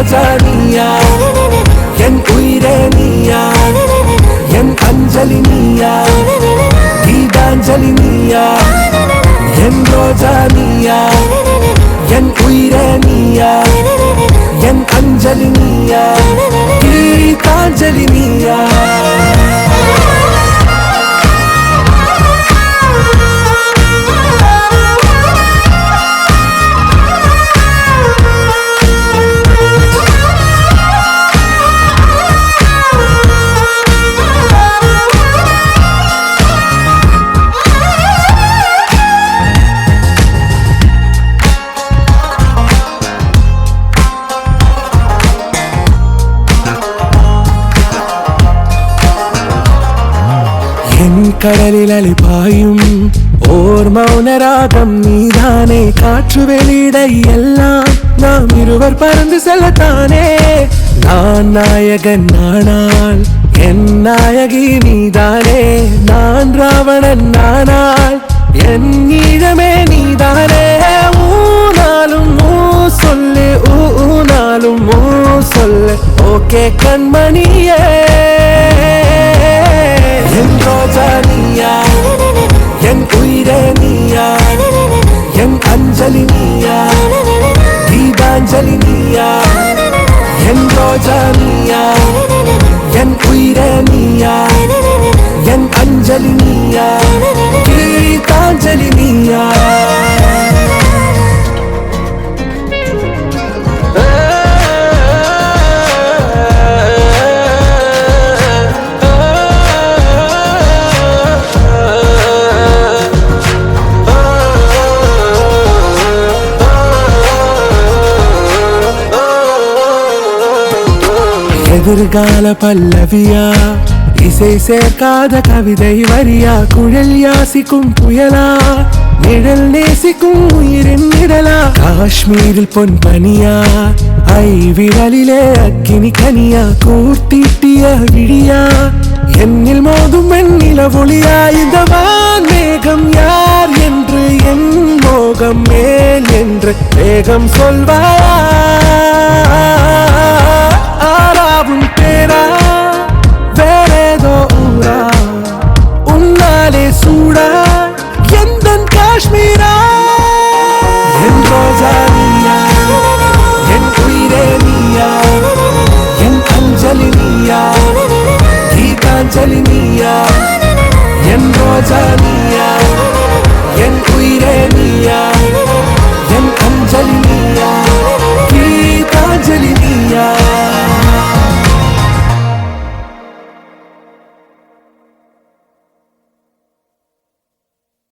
ரோஜா நீயா? என் உயிரே நீயா? என் அஞ்சலி நீயா? கீதாஞ்சலி நீயா? என் ரோஜா நீயா? என் உயிரே நீயா? என் அஞ்சலி நீயா? கீதாஞ்சலி நீயா? கடலில் அழிப்பாயும் ஓர் மௌனராகம் நீதானே. காற்று வெளியிட எல்லாம் நாம் இருவர் பறந்து செல்லத்தானே. நான் நாயகன் நானால் என் நாயகி நீதானே. நான் ராவணன் நானால் என் ஈழமே நீதானே. ஊனாலும் ஊ சொல்லு ஊனாலும் ஊ சொல்லு. ஓகே கண்மணியே. என் ரோஜா நீயா? என் உயிரே நீயா? என் அஞ்சலி நீயா? தீபாஞ்சலி நீயா? என் ரோஜா நீயா? என் உயிரே நீயா? என் அஞ்சலி நீயா? எதிர்கால பல்லவியா? இசை சேர்க்காத கவிதை வரியா? குழல் யாசிக்கும் புயலா? நிழல் நேசிக்கும் உயிரின் நிழலா? காஷ்மீரில் பொன் பனியா? ஐ விரலிலே அக்கினி கனியா? கூர்த்தீட்டிய விழியா? என்னில் மோதும் வெண்ணில ஒளியா? இந்த மேகம் யார் என்று? என் மோகம் மேல் என்று? வேகம் சொல்வாயா? கீதாஞ்சலி நீயா என் ரோஜா நீயா என் உயிரே நீ